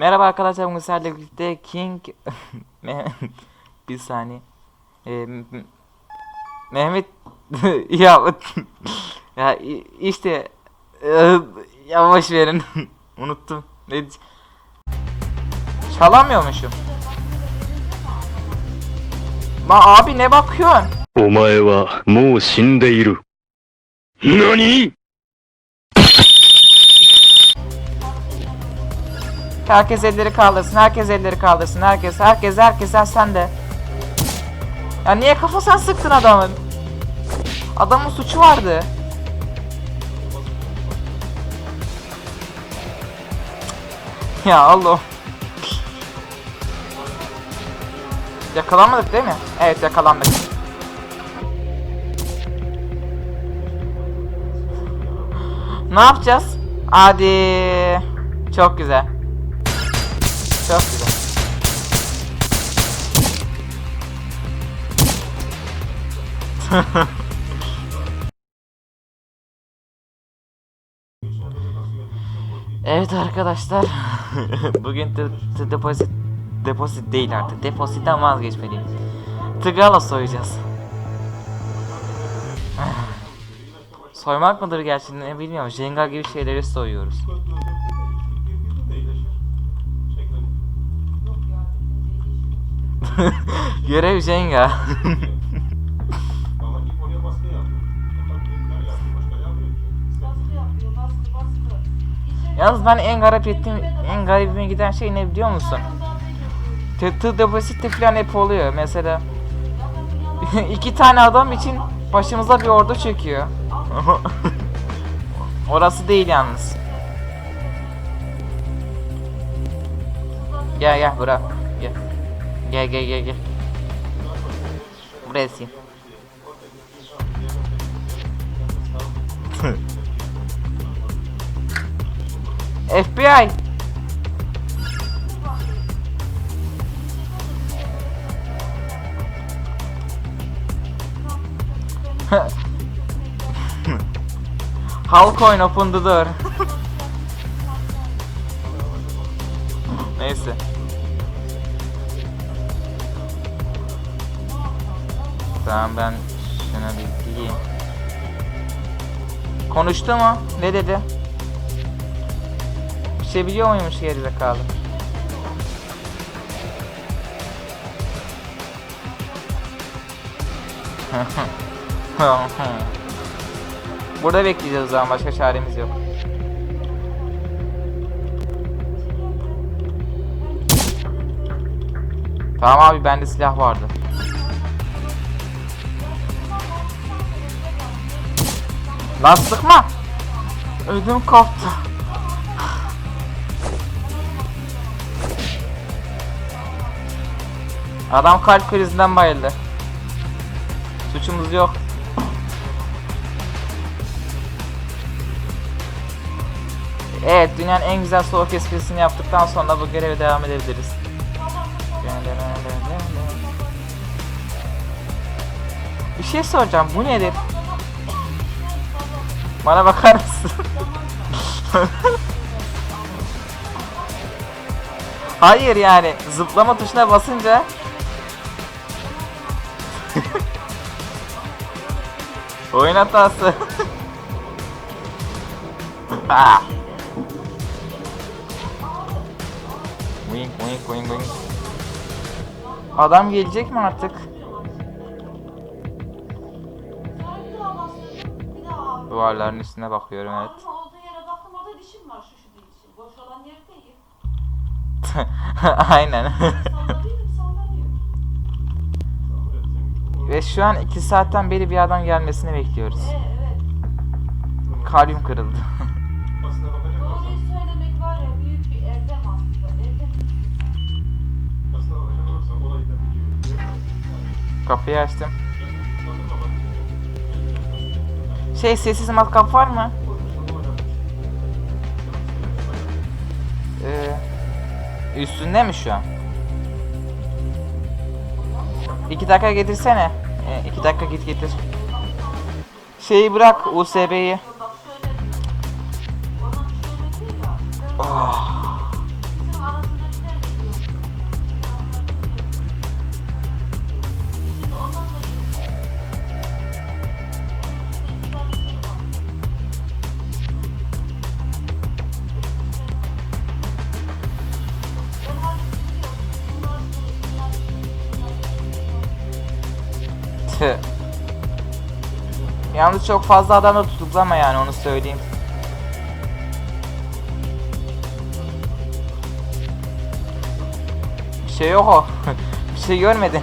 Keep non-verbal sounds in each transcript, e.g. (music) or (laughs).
Merhaba arkadaşlar bugün sizlerle birlikte King (laughs) Me- bir saniye Ee, M- M- Mehmet (laughs) ya ya i- işte e, yavaş verin (laughs) unuttum ne diye- çalamıyormuşum Ma abi ne bakıyorsun お前はもう死んでいる。何 Herkes elleri kaldırsın, herkes elleri kaldırsın, herkes, herkes, herkes, ha, sen de. Ya niye kafasına sıktın adamın? Adamın suçu vardı. Ya Allah. Yakalanmadık değil mi? Evet yakalandık. Ne yapacağız? Hadi. Çok güzel. (laughs) evet arkadaşlar. (laughs) Bugün de, de depozit depozit değil artık. Depozitten vazgeçmeliyim. Tigala soyacağız. (laughs) Soymak mıdır gerçi ne bilmiyorum. Jenga gibi şeyleri soyuyoruz. Görev Jenga. Yalnız ben en garip ettiğim, en garibime giden şey ne biliyor musun? Tı tı depozite falan hep oluyor. Mesela (laughs) iki tane adam için başımıza bir ordu çöküyor. (laughs) Orası değil yalnız. Gel gel bırak. Gel. Gel gel gel gel. Buraya (laughs) FBI. Halcoin open the door. Neyse. Tamam ben şuna bir diyeyim. Konuştu mu? Ne dedi? Bir şey biliyor muymuş gerizekalı? (laughs) Burada bekleyeceğiz o zaman başka çaremiz yok. Tamam abi bende silah vardı. Lan sıkma. Ödüm koptu. Adam kalp krizinden bayıldı. Suçumuz yok. Evet, dünyanın en güzel soğuk esprisini yaptıktan sonra bu göreve devam edebiliriz. Bir şey soracağım, bu nedir? Bana bakar mısın? (laughs) Hayır yani, zıplama tuşuna basınca (laughs) Oyun hatası. (laughs) ah. Wing wing wing wing. Adam gelecek mi artık? Duvarların üstüne bakıyorum evet. Ama (laughs) Ve şu an 2 saatten beri bir adam gelmesini bekliyoruz. Evet. Kalbim kırıldı. (laughs) Doğruyu söylemek var ya büyük bir erdem aslında. Erdem. Kapıyı açtım. Bak, Şey sessiz matkap var mı? Ee, üstünde mi şu an? İki dakika getirsene. İki dakika git getir. Şeyi bırak USB'yi. Oh. Yalnız çok fazla adam da tutuklama yani onu söyleyeyim. Bir şey yok o. (laughs) bir şey görmedin.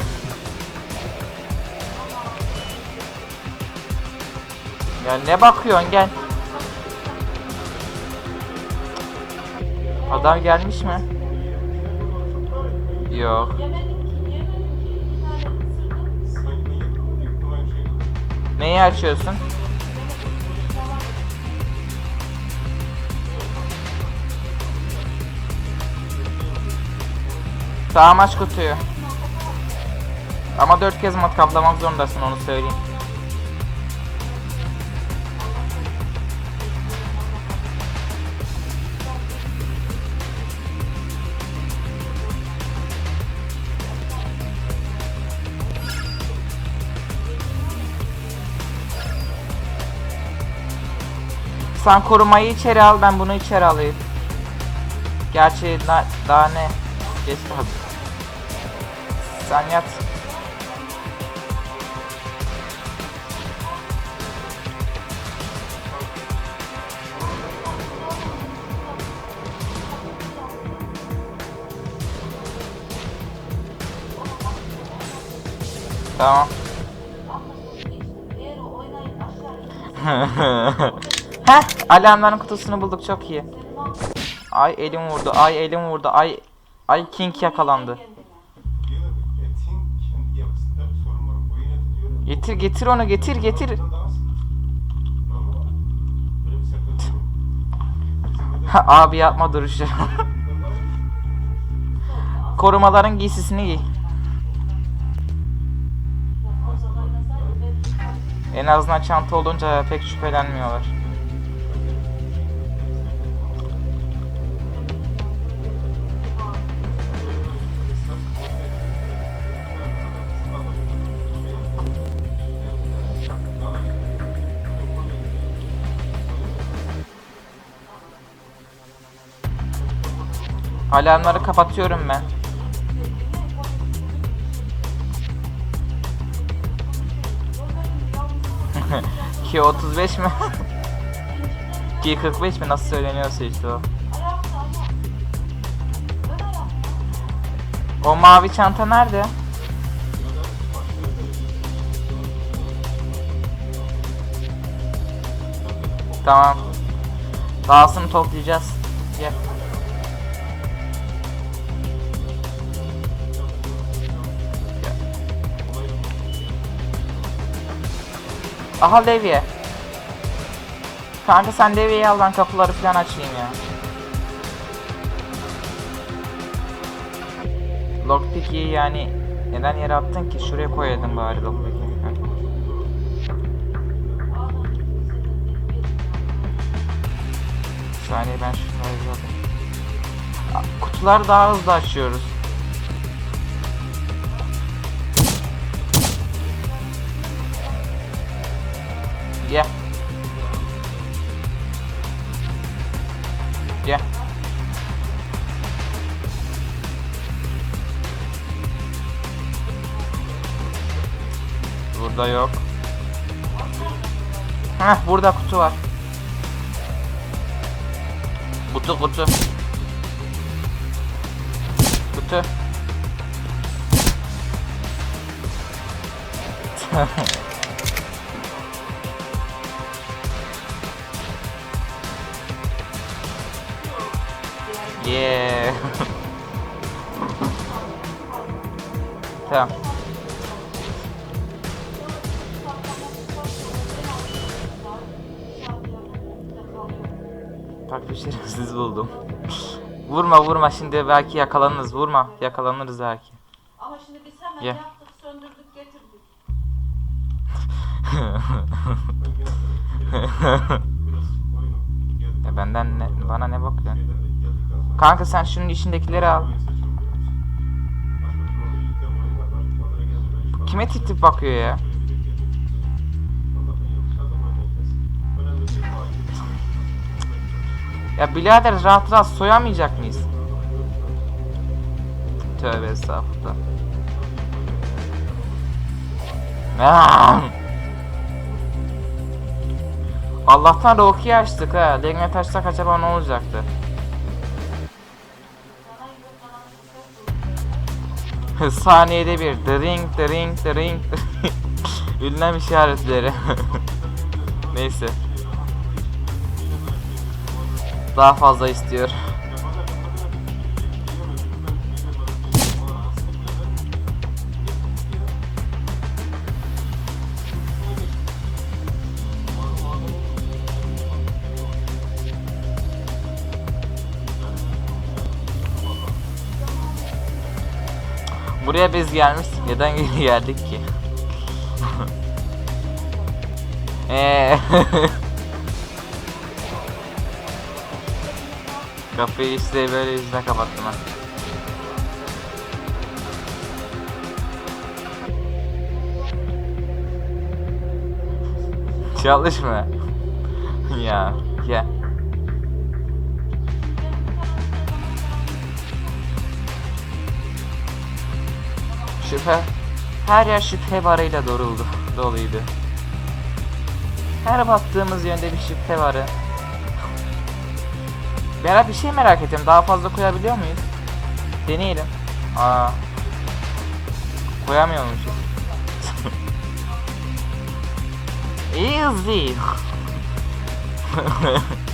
Ya ne bakıyorsun gel. Adam gelmiş mi? Yok. Neyi açıyorsun? Tamam aç kutuyu. Ama dört kez mat kaplamak zorundasın onu söyleyeyim. Sen korumayı içeri al ben bunu içeri alayım. Gerçi da- daha ne? Geç kaldı. Sen yat. Tamam. (laughs) (laughs) Heh, alarmların kutusunu bulduk çok iyi. Ay elim vurdu, ay elim vurdu, ay ay King yakalandı. Getir getir onu getir getir. Abi yapma duruşu. (laughs) Korumaların giysisini giy. En azından çanta olunca pek şüphelenmiyorlar. Alarmları kapatıyorum ben. (laughs) Ki 35 mi? (laughs) Ki 45 mi nasıl söyleniyorsa işte o. O mavi çanta nerede? Tamam. Dağısını toplayacağız. Gel. Aha levye. Kanka sen levyeyi al ben kapıları falan açayım ya. Lockpick'i yani neden yere attın ki? Şuraya koyaydın bari lockpick'i. Saniye ben şunları. Aa, Kutuları daha hızlı açıyoruz. Burada yok. Heh burada kutu var. Kutu kutu. Kutu. (laughs) yeah. (laughs) tamam. Şerefsiz buldum. vurma vurma şimdi belki yakalanırız vurma yakalanırız belki. Ama şimdi biz hemen Gel. yaptık, söndürdük, getirdik. (laughs) Ya benden ne, bana ne bakıyorsun? Kanka sen şunun içindekileri al. Kime tip tip bakıyor ya? Ya birader rahat rahat soyamayacak mıyız? Tövbe estağfurullah. Allah'tan Roki'yi açtık ha. Legmet açsak acaba ne olacaktı? (laughs) Saniyede bir drink drink drink (laughs) Ünlem işaretleri (laughs) Neyse Daha fazla istiyor Buraya biz gelmiştik. Neden geri (laughs) geldik ki? (laughs) Eee. (laughs) Kapıyı işte böyle yüzüne kapattım ha. Çalışma. (laughs) ya, ya. Şüphe. Her yer şüphe barıyla doluydu. doluydu. Her baktığımız yönde bir şüphe varı. Berat bir şey merak ettim. Daha fazla koyabiliyor muyuz? Deneyelim. Aa. Koyamıyormuşuz. (laughs) Easy. (laughs)